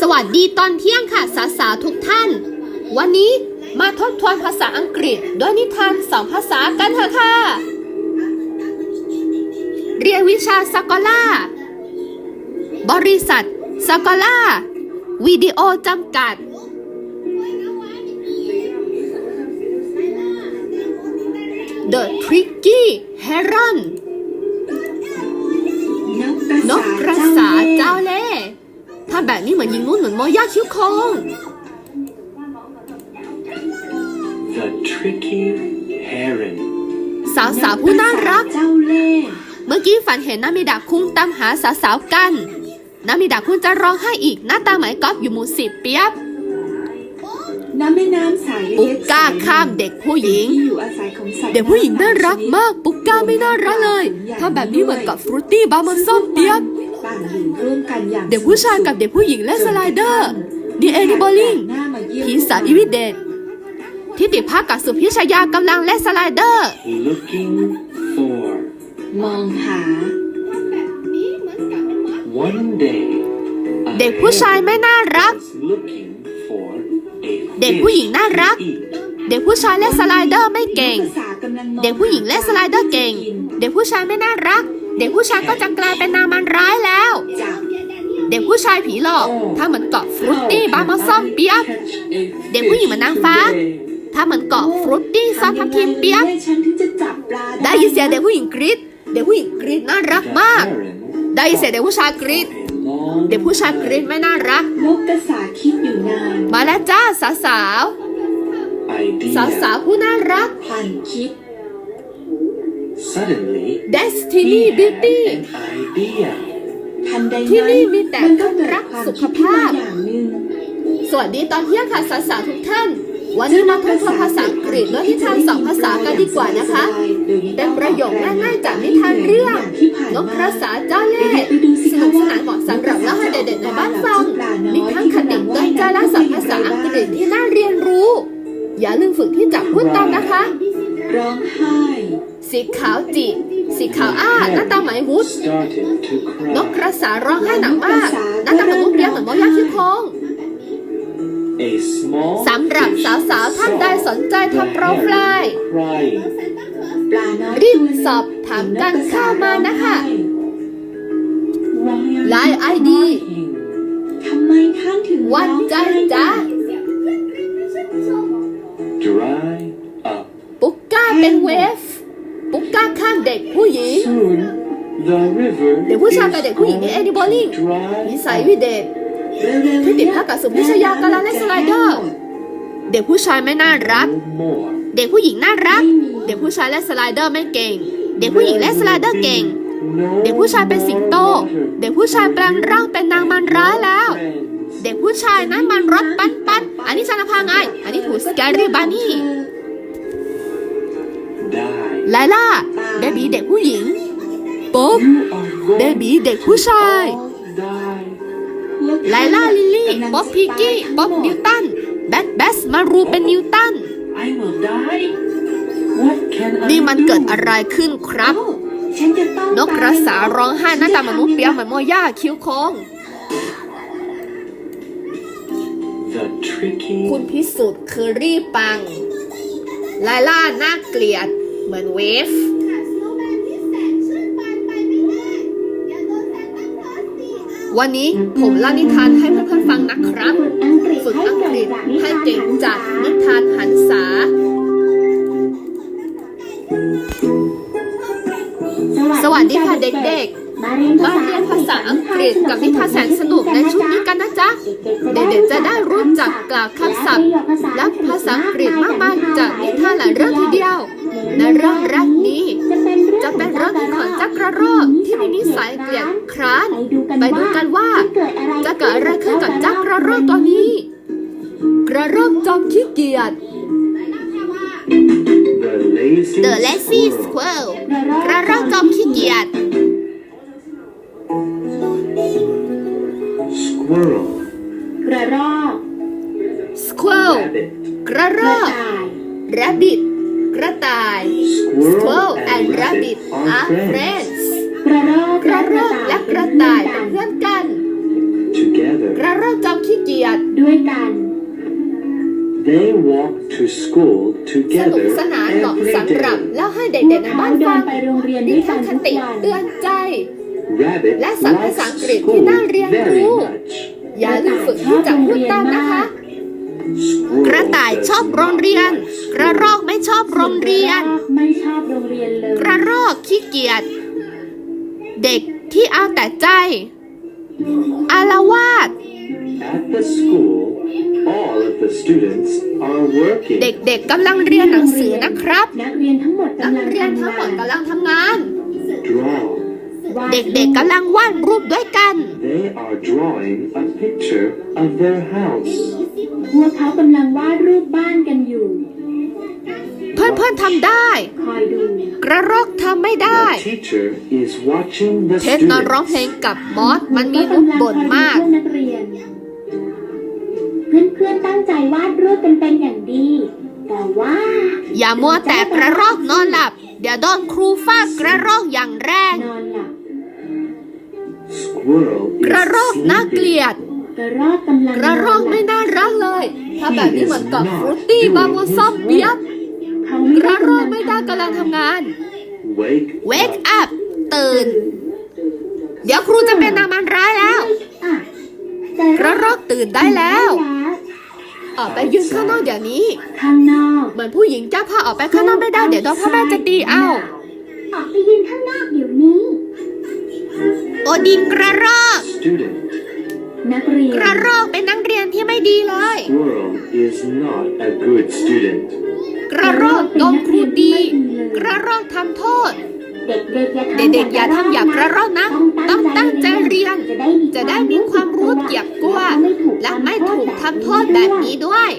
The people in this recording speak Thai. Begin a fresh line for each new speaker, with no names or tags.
สวัสดีตอนเที่ยงค่ะสาวๆทุกท่าน วันนี้มาทบทวนภาษาอังกฤษด้วยนิทานสองภาษากันเถอะค่ะ เรียนวิชาสกอล่า บริษัทสกอล่าวิดีโอจำกัด The Tricky Heron นกกระสาเจ้าเล่ห์ถ้าแบบนี้เหมือนยิงนู้นเหมือนโมย่าคิ้วโคง
The tricky heron.
สาวสาวๆผู้น่ารัก
เจ้าเล่ห์
เมื่อกี้ฝันเห็นนามิดาคุงตามหาสาวสาวๆกัน นามิดาคุงจะร้องไห้อีกหน้าตาเหมือนก๊อฟอยู่หมู่สิบเปียบ
น้ำแม่น้ำใส
ปุกก้าข้ามเด็กผู้หญิง
ที่อยู่อาศัยของสัตว์
เด็กผู้หญิงน่ารักมาก ปุกก้าไม่น่ารักเลยถ้าแบบนี้เหมือนกับฟรุตตี้บาร์มันส้มเปียบ
ต่างอยู่ร่วมกันอย่าง
เด็กผู้ชายกับเด็กผู้หญิงเล่นสไลเดอร์ดีเอนิบอลลิง
หน้ามาเยี่ยม
ผีสาวอีวิเดนที่ติดภาคกับสุพิชยากำลังเล่นสไลเดอร์
Looking for.
มองหา
One day. a
เด็กผู้ชายไม่น่ารัก
was looking for a
เด็กผู้หญิงน่ารัก เด็กผู้ชายเล่นสไลเดอร์ไม่เก่ง เด็กผู้หญิงเล่นสไลเดอร์เก่ง เด็กผู้ชายไม่น่ารัก เด็กผู้ชายก็จะกลายเป็นนามันร้ายแล้ว เด็กผู้ชายผีหลอกถ้าเหมือนเกาะฟรุตตี้บาร์มาซ่อมเปียบ
Catch a
เด็กผู้หญิงเหมือนนางฟ้าถ้าเหมือนเกาะฟรุตตี้ซอสทับทิมเปียบ
ทำยังได้
ยินเสียงเด็กผู้หญิงกรี๊ดเด็กผู้หญิงกรี๊ดน่ารักมาก ได้ยินเสียงเด็กผู้ชายกรี๊ด เด็กผู้ชายกรี๊ดไม่น่ารัก
นกกระสาคิดอยู่นาน
มาแล้วจ้าสาวสาว
idea.
สาวสาวๆผู้น่ารัก
พลันคิด
Suddenly,
Destiny
he had
Beauty
an idea.
ทันใด
ที่
นั้น
นี่มีแต่
มันก็เกิด
รัก
ความ
สุข
คิดขึ้น
ภาพ
มาอย่างหนึ่ง
สวัสดีตอนเที่ยงค่ะสาวสาวๆทุกท่าน วันนี้มาทบทวนภาษาอังกฤษด้วยนิทานสองภาษากันดีกว่านะคะ เป็นประโยคง่ายๆจากนิทานเรื่องนกกระสาเจ้าเล่ห์สนุกสนานเหมาะสำหรับเล่าให้เด็กๆในบ้านฟัง มีทั้งคติเตือนใจและศัพท์ภาษาอังกฤษที่น่าเรียนรู้ อย่าลืมฝึกที่จะพูดตามนะคะ
ร้องไห้
สีขาวจิสีขาวอ้าหน้าตาเหมือนวุฒ
Started to
นก
cry.
กระสาร้องไห้หนักมากหน้าตาเหมือนมุกเปียเหมือนมอย่าคิ้วโค้ง
A small
สำหรับ
fish
สาวๆท่านใดสนใจ
saw
ทำโปรไฟล์
the heron crying.
ปลาน้อย
รีบ
ตัวหนึ่ง
สอบถามกันเข้ามานะคะ
Why are
ไล
you
น์ไอดี
crying?
ทำไมท่านถึง
วันใจจ้า
Dry up.
ปุ๊กก้าเป็นเวฟปุ๊กก้าข้ามเด็กผู้หญิง
Soon, the river
เด็กผู้ชายกับเด็กผู้หญิงในแอนิบอลลิง
dry
นิสัยวิเด ชที่ติดภาคกับสุพิชยากำลังเล่นสไลเดอร์ เด็กผู้ชายไม่น่ารัก เด็กผู้หญิงน่ารัก เด็กผู้ชายเล่นสไลเดอร์ไม่เก่ง เด็กผู้หญิงเล่นสไลเดอร์เก่ง เด็กผู้ชายเป็นสิงโต เด็กผู้ชายแปลงร่างเป็นนางมันร้ายแล้ว เด็กผู้ชายนั้นมันรถปันปันอันนี้ชนะพาไงอันนี้ถูสแกรี่บานี่ไลล่าเบบีเด็กผู้หญิง ป๊อบเบบีเด็กผู้ชาย ไลล่าลิลลี่ป๊อบพิกกี้ป๊อบนิวตันแบทแบสมารูเป็นนิวตัน
I will die. What can I
นี่มันเกิด
do?
อะไรขึ้นครับ
ฉันจะต้อง
นกกระสาร้องไห้หน้าตาเหมือนมุกเปียเหมือนโมย่าคิ้วโค้ง
The tricky
คุณพิสุทธิ์คือรีปัง ไลล่าน่าเกลียดเหมือนเวฟ วันนี้ผมเล่านิทานให้เพื่อนๆฟังนะครับ ฝึกอังกฤษให้เก่งจากนิทานหันษา สวัสดีค่ะเด็กๆ มาเรียนภาษาอังกฤษกับนิทานแสนสนุกในชุดนี้กันนะจ๊ะ เด็กๆจะได้รู้จักกล่าวคำศัพท์ และภาษาอังกฤษมากมายจากนิทานหลายเรื่องทีเดียว ในเรื่องแรกนี้ จะเป็นเรื่องของจักรโรคที่มีนิสัยเกลียดคร้าน ไปดูกันว่า จะเกิดอะไรขึ้นกับจักรโรคตัวนี้ กระรอกจอมขี้เกียจ
The lazy
The lazy
squirrel.
squirrel กระรอกจอมขี้เกียจ
Squirrel.
กระรอก
squirrel
Rabbit.
กระร
กระ
อก
ต่าย
rabbit กระต่าย
Squirrel
squirrel and
and
rabbit
rabbit
are
are friends.
กียจ
ด้วยกัน
They walk to school
สนุก
together
สนานเหมาะ
every
สำหรับ
day.
เล่าให้เด็
พว
ก
ก
ๆใน
เขา
บ้าน
เดิ
ฟั
น
ง
ไปโรงเรียน
นิ
ด้วย
ทา
กันน
ค
ทุก
ติ
วัน
เตือนใจ
Rabbit
และศัพท์ภา
likes
ษาอังกฤษที่น่า
school
เรียน
very
รู้
much.
อย่าลืมฝึกที่จะพูดตามนะคะ
Squirrel
กระต่ายชอบโรงเรียนกระรอกไม่ชอบโรงเรียน
ไม่ชอบโรงเรียนเลย
กระรอกขี้เกียจเด็กที่เอาแต่ใจอารวาส
At the school, all of the students are working.
เด็กๆกำลังเรียนหนังสือนะครับ
นักเรียนทั้งหมด
นัก
กำลัง
เรียนทั้งหมดกำลังทำงาน
Draw.
วา
เด็กๆกำลังวาดรูปด้วยกัน
They are drawing a picture of their house.
พวกเขากำลังวาดรูปบ้านกันอยู่
เพื่อนๆทำได้
คอยดู
กระรอกทำไม่ได้
The teacher is watching the
เท็ดนอนร้องเพลง
students.
กับบอสมันมีมุกบ่นมาก
เพื่อนนักเรียนเพื่อนๆตั้งใจวาดรูปกันเป็นอย่างดี แต่ว่า
อย่ามัวแต่กระรอกนอนหลับ เดี๋ยวโดนครูฟาดกระรอกอย่างแรง
นอนหลับ
Squirrel
กระรอก
is
น่าเกลีย
sleeping.
ด
กระรอกกำลัง
กระรอกไม่น่ารักเลย ถ้าแบบนี้เหมือนกับฟรุตตี้บาร์โมซอมเบียบ
เขา
กระรอกไม่ได้กำลังทำงาน
Wake
wake
up.
up ตื่น เดี๋ยวครูจะเป็นนางมันร้ายแล้ว
อะ
กระรอกตื่นได้แล้ว ออกไปยืนข้างนอกเดี๋ยวนี้
ข้างนอก
เหมือนผู้หญิงเจ้าพาออกไปข้างนอกไม่ได้เดี๋ยวโดนพ่อแม่จะตีเอา
ออกไปยืนข้างนอกเดี๋ยวนี้
โอดินกระรอก
Student.
นักเรียน
กระรอกเป็นนักเรียนที่ไม่ดีเลย
Squirrel is not a good student.
กระรอกโดนครูดี กระรอกทำโทษ
เด็กๆอย่าทำ
เด็กๆอย่าทำอย่างกระรอกนะ ต้องตั้งใจเรียน จะได้มีความรู้เกี่ยวกับกลัวและไม่ถูกทำโทษแบบนี้ด้วย